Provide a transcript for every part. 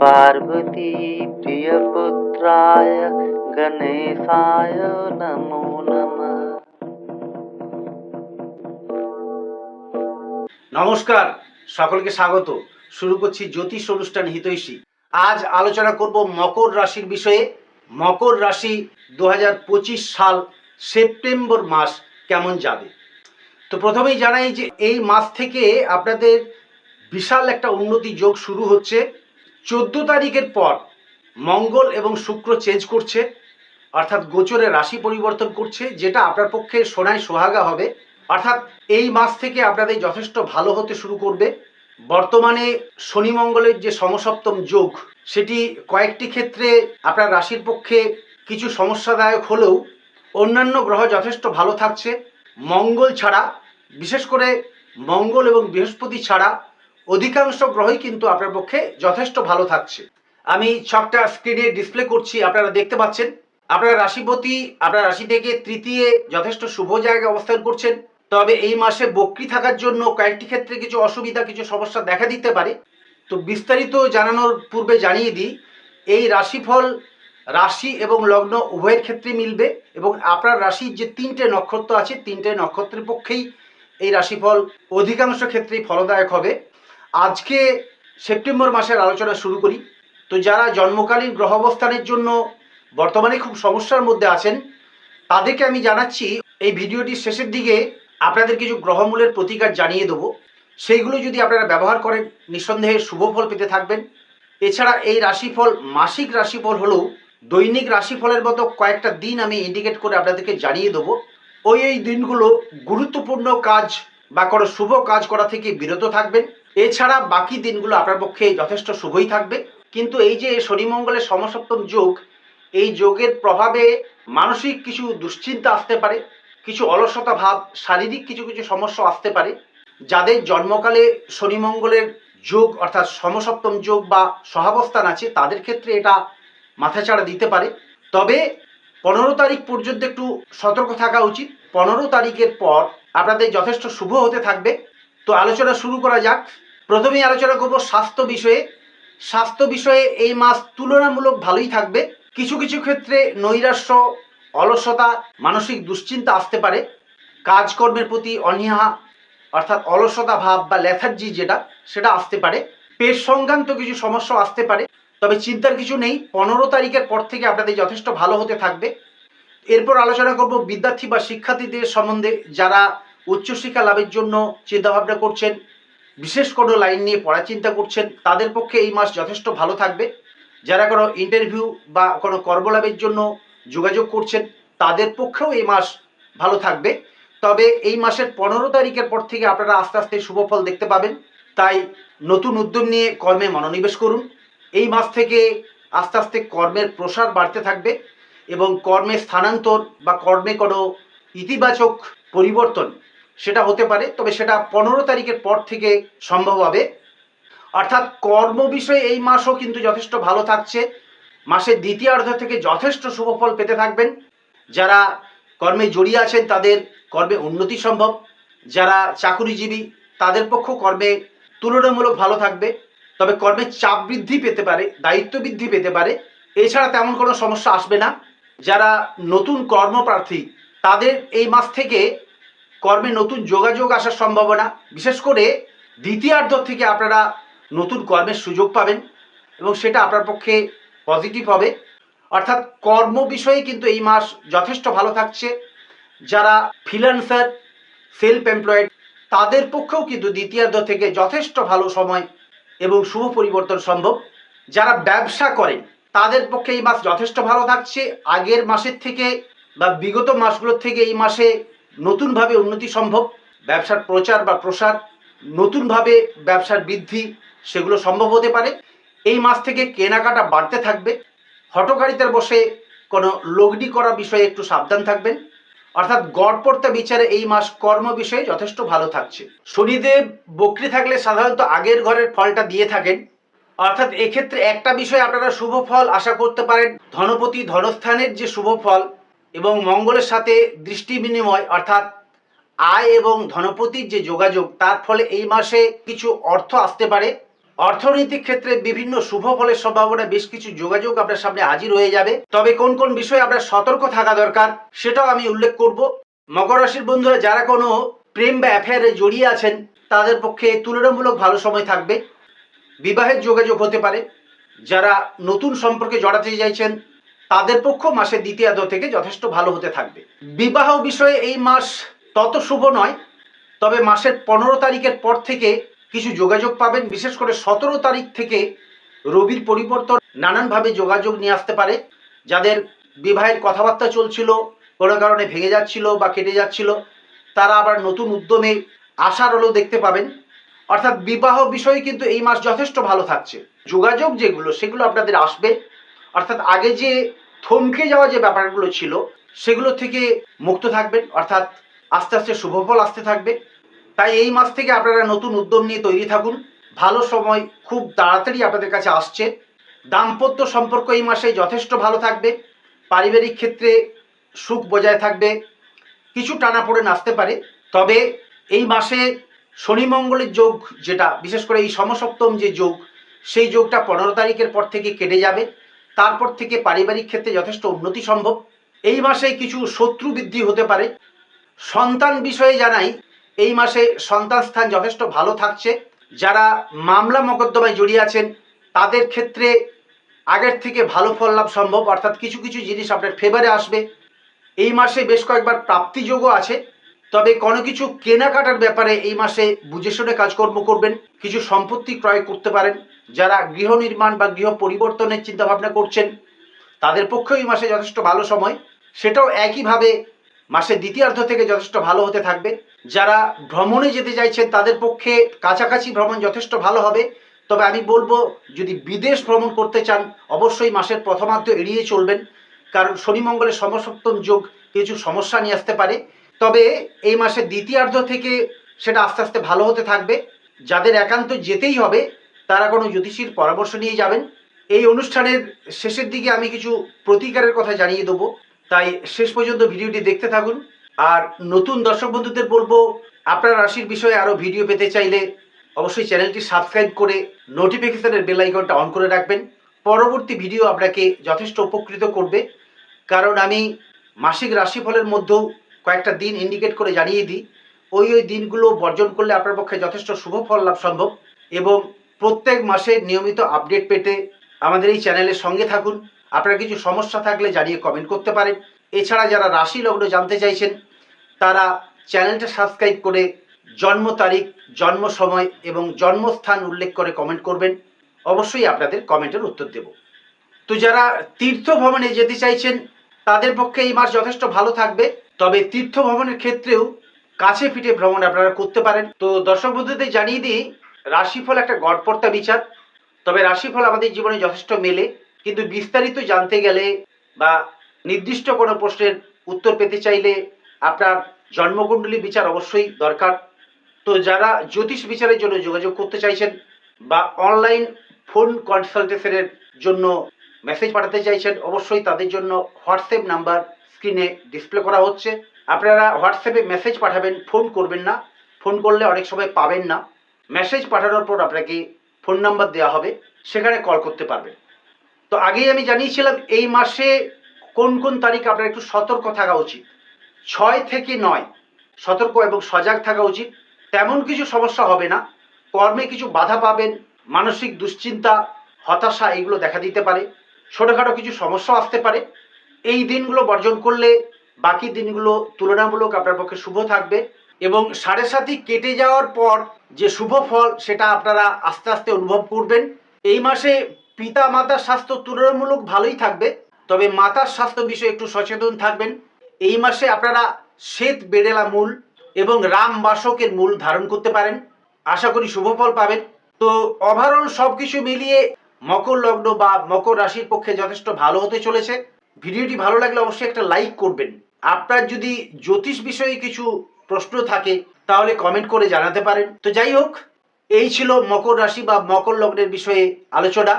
पार्वती प्रियपुत्राय गणेशाय नमो नमः নমস্কার সকলকে স্বাগত শুরু করছি জ্যোতিষ অনুষ্ঠান হিতৈষী আজ আলোচনা করব মকর রাশির বিষয়ে মকর রাশি দু সাল সেপ্টেম্বর মাস কেমন যাবে তো প্রথমেই জানাই যে এই মাস থেকে আপনাদের বিশাল একটা উন্নতি যোগ শুরু হচ্ছে চোদ্দ তারিখের পর মঙ্গল এবং শুক্র চেঞ্জ করছে, অর্থাৎ গোচরে রাশি পরিবর্তন করছে, যেটা আপনার পক্ষে সোনায় সোহাগা হবে। অর্থাৎ এই মাস থেকে আপনাদের যথেষ্ট ভালো হতে শুরু করবে। বর্তমানে শনি মঙ্গলের যে সমসপ্তম যোগ, সেটি কয়েকটি ক্ষেত্রে আপনার রাশির পক্ষে কিছু সমস্যাদায়ক হলেও অন্যান্য গ্রহ যথেষ্ট ভালো থাকছে। মঙ্গল ছাড়া, বিশেষ করে মঙ্গল এবং বৃহস্পতি ছাড়া অধিকাংশ গ্রহই কিন্তু আপনার পক্ষে যথেষ্ট ভালো থাকছে। আমি ছকটা স্ক্রিনে ডিসপ্লে করছি, আপনারা দেখতে পাচ্ছেন। আপনার রাশিপতি, আপনার রাশি থেকে তৃতীয় যথেষ্ট শুভ জায়গায় অবস্থান করছেন। তবে এই মাসে বক্রি থাকার জন্য কয়েকটি ক্ষেত্রে কিছু অসুবিধা, কিছু সমস্যা দেখা দিতে পারে। তো বিস্তারিত জানানোর পূর্বে জানিয়ে দিই, এই রাশিফল রাশি এবং লগ্ন উভয়ের ক্ষেত্রে মিলবে এবং আপনার রাশির যে তিনটে নক্ষত্র আছে, তিনটে নক্ষত্রের পক্ষেই এই রাশিফল অধিকাংশ ক্ষেত্রেই ফলদায়ক হবে। আজকে সেপ্টেম্বর মাসের আলোচনা শুরু করি। তো যারা জন্মকালীন গ্রহ অবস্থানের জন্য বর্তমানে খুব সমস্যার মধ্যে আছেন, তাদেরকে আমি জানাচ্ছি, এই ভিডিওটির শেষের দিকে আপনাদের কিছু গ্রহমূলের প্রতিকার জানিয়ে দেবো। সেইগুলো যদি আপনারা ব্যবহার করেন, নিঃসন্দেহে শুভ ফল পেতে থাকবেন। এছাড়া এই রাশিফল মাসিক রাশিফল হলেও দৈনিক রাশিফলের মতো কয়েকটা দিন আমি ইন্ডিকেট করে আপনাদেরকে জানিয়ে দেবো। ওই এই দিনগুলো গুরুত্বপূর্ণ কাজ বা কোনো শুভ কাজ করা থেকে বিরত থাকবেন। এছাড়া বাকি দিনগুলো আপনার পক্ষে যথেষ্ট শুভই থাকবে। কিন্তু এই যে শনিমঙ্গলের সমসপ্তম যোগ, এই যোগের প্রভাবে মানসিক কিছু দুশ্চিন্তা আসতে পারে, কিছু অলসতা ভাব, শারীরিক কিছু কিছু সমস্যা আসতে পারে, যাদের জন্মকালে শনিমঙ্গলের যোগ অর্থাৎ সমসপ্তম যোগ বা সহাবস্থান আছে, তাদের ক্ষেত্রে এটা মাথাচাড়া দিতে পারে। তবে পনেরো তারিখ পর্যন্ত একটু সতর্ক থাকা উচিত। পনেরো তারিখের পর আপনাদের যথেষ্ট শুভ হতে থাকবে। তো আলোচনা শুরু করা যাক। প্রথমেই আলোচনা করব স্বাস্থ্য বিষয়ে। স্বাস্থ্য বিষয়ে এই মাস তুলনামূলক ভালোই থাকবে। কিছু কিছু ক্ষেত্রে নৈরাশ্য, অলসতা, মানসিক দুশ্চিন্তা আসতে পারে। কাজকর্মের প্রতি অনীহা, অর্থাৎ অলসতা ভাব বা লেথার্জি যেটা, সেটা আসতে পারে। পেট সংক্রান্ত কিছু সমস্যা আসতে পারে। তবে চিন্তার কিছু নেই। পনেরো তারিখের পর থেকে আপনাদের যথেষ্ট ভালো হতে থাকবে। এরপর আলোচনা করব বিদ্যার্থী বা শিক্ষার্থীদের সম্বন্ধে যারা উচ্চশিক্ষা লাভের জন্য চিন্তাভাবনা করছেন। বিশেষ কোনো লাইন নিয়ে পড়া চিন্তা করছেন, তাদের পক্ষে এই মাস যথেষ্ট ভালো থাকবে। যারা কোনো ইন্টারভিউ বা কোনো কর্মলাভের জন্য যোগাযোগ করছেন, তাদের পক্ষেও এই মাস ভালো থাকবে। তবে এই মাসের পনেরো তারিখের পর থেকে আপনারা আস্তে আস্তে শুভফল দেখতে পাবেন। তাই নতুন উদ্যম নিয়ে কর্মে মনোনিবেশ করুন। এই মাস থেকে আস্তে আস্তে কর্মের প্রসার বাড়তে থাকবে এবং কর্মের স্থানান্তর বা কর্মে কোনো ইতিবাচক পরিবর্তন সেটা হতে পারে, তবে সেটা পনেরো তারিখের পর থেকে সম্ভব হবে। অর্থাৎ কর্ম বিষয়ে এই মাসও কিন্তু যথেষ্ট ভালো থাকছে। মাসের দ্বিতীয়ার্ধ থেকে যথেষ্ট শুভফল পেতে থাকবেন। যারা কর্মে জড়িয়ে আছেন, তাদের কর্মে উন্নতি সম্ভব। যারা চাকুরিজীবী, তাদের পক্ষ কর্মে তুলনামূলক ভালো থাকবে। তবে কর্মের চাপ বৃদ্ধি পেতে পারে, দায়িত্ব বৃদ্ধি পেতে পারে। এছাড়া তেমন কোনো সমস্যা আসবে না। যারা নতুন কর্মপ্রার্থী, তাদের এই মাস থেকে কর্মে নতুন যোগাযোগ আসার সম্ভাবনা, বিশেষ করে দ্বিতীয়ার্ধ থেকে আপনারা নতুন কর্মের সুযোগ পাবেন এবং সেটা আপনার পক্ষে পজিটিভ হবে। অর্থাৎ কর্ম বিষয়ে কিন্তু এই মাস যথেষ্ট ভালো থাকছে। যারা ফ্রিল্যান্সার সেলফ এমপ্লয়েড তাদের পক্ষেও কিন্তু দ্বিতীয়ার্ধ থেকে যথেষ্ট ভালো সময় এবং শুভ পরিবর্তন সম্ভব। যারা ব্যবসা করেন, তাদের পক্ষে এই মাস যথেষ্ট ভালো থাকছে। আগের মাসের থেকে বা বিগত মাসগুলোর থেকে এই মাসে নতুনভাবে উন্নতি সম্ভব, ব্যবসার প্রচার বা প্রসার, নতুনভাবে ব্যবসার বৃদ্ধি, সেগুলো সম্ভব হতে পারে। এই মাস থেকে কেনাকাটা বাড়তে থাকবে। হটকারিতার বসে কোনো লগ্নি করা বিষয়ে একটু সাবধান থাকবেন। অর্থাৎ গড়পড়তা বিচারে এই মাস কর্ম বিষয়ে যথেষ্ট ভালো থাকছে। শনিদেব বকরি থাকলে সাধারণত আগের ঘরের ফলটা দিয়ে থাকেন। অর্থাৎ এক্ষেত্রে একটা বিষয়ে আপনারা শুভ ফল আশা করতে পারেন। ধনপতি ধনস্থানের যে শুভ ফল এবং মঙ্গলের সাথে দৃষ্টি বিনিময়, অর্থাৎ আয় এবং ধনপতির যে যোগাযোগ, তার ফলে এই মাসে কিছু অর্থ আসতে পারে। অর্থনৈতিক ক্ষেত্রে বিভিন্ন শুভ ফলের সম্ভাবনা বেশ কিছু যোগাযোগ আপনার সামনে হাজির হয়ে যাবে। তবে কোন কোন বিষয়ে আপনার সতর্ক থাকা দরকার, সেটাও আমি উল্লেখ করব। মকর রাশির বন্ধুরা, যারা কোনো প্রেম বা অ্যাফেয়ারে জড়িয়ে আছেন, তাদের পক্ষে তুলনামূলক ভালো সময় থাকবে। বিবাহের যোগাযোগ হতে পারে। যারা নতুন সম্পর্কে জড়াতে চাইছেন তাদের পক্ষ মাসের দ্বিতীয়ার্ধ থেকে যথেষ্ট ভালো হতে থাকবে। বিবাহ বিষয়ে এই মাস তত শুভ নয়, তবে মাসের পনেরো তারিখের পর থেকে কিছু যোগাযোগ পাবেন। বিশেষ করে সতেরো তারিখ থেকে রবির পরিবর্তন নানানভাবে যোগাযোগ নিয়ে আসতে পারে। যাদের বিবাহের কথাবার্তা চলছিল, কোনো কারণে ভেঙে যাচ্ছিল বা কেটে যাচ্ছিল, তারা আবার নতুন উদ্যমে আশার আলো দেখতে পাবেন। অর্থাৎ বিবাহ বিষয়ে কিন্তু এই মাস যথেষ্ট ভালো থাকছে। যোগাযোগ যেগুলো, সেগুলো আপনাদের আসবে। অর্থাৎ আগে যে থমকে যাওয়া যে ব্যাপারগুলো ছিল, সেগুলো থেকে মুক্ত থাকবেন, অর্থাৎ আস্তে আস্তে শুভফল আসতে থাকবে। তাই এই মাস থেকে আপনারা নতুন উদ্যম নিয়ে তৈরি থাকুন। ভালো সময় খুব তাড়াতাড়ি আপনাদের কাছে আসছে। দাম্পত্য সম্পর্ক এই মাসে যথেষ্ট ভালো থাকবে। পারিবারিক ক্ষেত্রে সুখ বজায় থাকবে। কিছু টানাপোড়েন নাচতে পারে। তবে এই মাসে শনি মঙ্গলের যোগ যেটা, বিশেষ করে এই সমসপ্তম যে যোগ, সেই যোগটা পনেরো তারিখের পর থেকে কেটে যাবে। তারপর থেকে পারিবারিক ক্ষেত্রে যথেষ্ট উন্নতি সম্ভব। এই মাসে কিছু শত্রু বৃদ্ধি হতে পারে। সন্তান বিষয়ে জানাই, এই মাসে সন্তান স্থান যথেষ্ট ভালো থাকছে। যারা মামলা মোকদ্দমায় জড়িয়ে আছেন, তাদের ক্ষেত্রে আগের থেকে ভালো ফল লাভ সম্ভব। অর্থাৎ কিছু কিছু জিনিস আপনার ফেভারে আসবে। এই মাসে বেশ কয়েকবার প্রাপ্তিযোগও আছে। তবে কোনো কিছু কেনাকাটার ব্যাপারে এই মাসে বুঝে শুনে কাজকর্ম করবেন। কিছু সম্পত্তি ক্রয় করতে পারেন। যারা গৃহ নির্মাণ বা গৃহ পরিবর্তনের চিন্তাভাবনা করছেন, তাদের পক্ষেও এই মাসে যথেষ্ট ভালো সময়। সেটাও একইভাবে মাসের দ্বিতীয়ার্ধ থেকে যথেষ্ট ভালো হতে থাকবে। যারা ভ্রমণে যেতে চাইছেন, তাদের পক্ষে কাছাকাছি ভ্রমণ যথেষ্ট ভালো হবে। তবে আমি বলব, যদি বিদেশ ভ্রমণ করতে চান, অবশ্যই মাসের প্রথমার্ধ এড়িয়ে চলবেন। কারণ শনি মঙ্গলের সমসপ্তম যোগ কিছু সমস্যা নিয়ে আসতে পারে। তবে এই মাসের দ্বিতীয়ার্ধ থেকে সেটা আস্তে আস্তে ভালো হতে থাকবে। যাদের একান্ত যেতেই হবে তারা কোনো জ্যোতিষীর পরামর্শ নিয়ে যাবেন। এই অনুষ্ঠানের শেষের দিকে আমি কিছু প্রতিকারের কথা জানিয়ে দেবো। তাই শেষ পর্যন্ত ভিডিওটি দেখতে থাকুন। আর নতুন দর্শক বন্ধুদের বলব, আপনার রাশির বিষয়ে আরও ভিডিও পেতে চাইলে অবশ্যই চ্যানেলটি সাবস্ক্রাইব করে নোটিফিকেশনের বেল আইকনটা অন করে রাখবেন। পরবর্তী ভিডিও আপনাকে যথেষ্ট উপকৃত করবে। কারণ আমি মাসিক রাশিফলের মধ্যেও কয়েকটা দিন ইন্ডিকেট করে জানিয়ে দিই, ওই ওই দিনগুলো বর্জন করলে আপনার পক্ষে যথেষ্ট শুভ ফল লাভ সম্ভব এবং প্রত্যেক মাসে নিয়মিত আপডেট পেতে আমাদের এই চ্যানেলের সঙ্গে থাকুন। আপনার কিছু সমস্যা থাকলে জানিয়ে কমেন্ট করতে পারেন। এছাড়া যারা রাশি লগ্ন জানতে চাইছেন, তারা চ্যানেলটা সাবস্ক্রাইব করে জন্ম তারিখ, জন্ম সময় এবং জন্মস্থান উল্লেখ করে কমেন্ট করবেন। অবশ্যই আপনাদের কমেন্টের উত্তর দেব। তো যারা তীর্থ ভ্রমণে যেতে চাইছেন, তাদের পক্ষে এই মাস যথেষ্ট ভালো থাকবে। তবে তীর্থ ভ্রমণের ক্ষেত্রেও কাছে পিঠে ভ্রমণ আপনারা করতে পারেন। তো দর্শক বন্ধুদের জানিয়ে দিই রাশিফল একটা গড়পড়তা বিচার, তবে রাশিফল আমাদের জীবনে যথেষ্ট মেলে, কিন্তু বিস্তারিত জানতে গেলে বা নির্দিষ্ট কোনো প্রশ্নের উত্তর পেতে চাইলে আপনার জন্মকুণ্ডলী বিচার অবশ্যই দরকার। তো যারা জ্যোতিষ বিচারের জন্য যোগাযোগ করতে চাইছেন বা অনলাইন ফোন কনসালটেশনের জন্য মেসেজ পাঠাতে চাইছেন, অবশ্যই তাদের জন্য হোয়াটসঅ্যাপ নাম্বার স্ক্রিনে ডিসপ্লে করা হচ্ছে। আপনারা হোয়াটসঅ্যাপে মেসেজ পাঠাবেন, ফোন করবেন না। ফোন করলে অনেক সময় পাবেন না। মেসেজ পাঠানোর পর আপনাকে ফোন নাম্বার দেওয়া হবে, সেখানে কল করতে পারবেন। তো আগেই আমি জানিয়েছিলাম, এই মাসে কোন কোন তারিখ আপনার একটু সতর্ক থাকা উচিত। ছয় থেকে নয়, সতর্ক এবং সজাগ থাকা উচিত। তেমন কিছু সমস্যা হবে না। কর্মে কিছু বাধা পাবেন, মানসিক দুশ্চিন্তা, হতাশা এগুলো দেখা দিতে পারে। ছোটোখাটো কিছু সমস্যা আসতে পারে। এই দিনগুলো বর্জন করলে বাকি দিনগুলো তুলনামূলক আপনার পক্ষে শুভ থাকবে। এবং সাড়ে সাথী কেটে যাওয়ার পর যে শুভ ফল, সেটা আপনারা আস্তে আস্তে অনুভব করবেন। এই মাসে পিতা মাতার স্বাস্থ্য তুলনামূলক ভালোই থাকবে, তবে মাতার স্বাস্থ্য বিষয়ে একটু সচেতন থাকবেন। এই মাসে আপনারা শ্বেত বেড়েলা মূল এবং রাম বাসকের মূল ধারণ করতে পারেন। আশা করি শুভ ফল পাবেন। তো ওভারঅল সব কিছু মিলিয়ে মকর লগ্ন বা মকর রাশির পক্ষে যথেষ্ট ভালো হতে চলেছে। ভিডিওটি ভালো লাগলে অবশ্যই একটা লাইক করবেন। আপনার যদি জ্যোতিষ বিষয়ে কিছু প্রশ্ন থাকে, তাহলে কমেন্ট করে জানাতে পারেন। তো যাই হোক, এই ছিল মকর রাশি বা মকর লগ্নের বিষয়ে আলোচনা।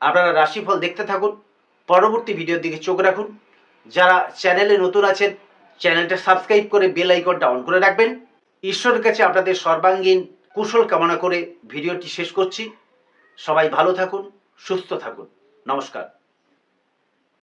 আপনারা রাশিফল দেখতে থাকুন, পরবর্তী ভিডিওর দিকে চোখ রাখুন। যারা চ্যানেলে নতুন আছেন, চ্যানেলটা সাবস্ক্রাইব করে বেল আইকনটা অন করে রাখবেন। ঈশ্বরের কাছে আপনাদের সর্বাঙ্গীন কুশল কামনা করে ভিডিওটি শেষ করছি। সবাই ভালো থাকুন, সুস্থ থাকুন। নমস্কার।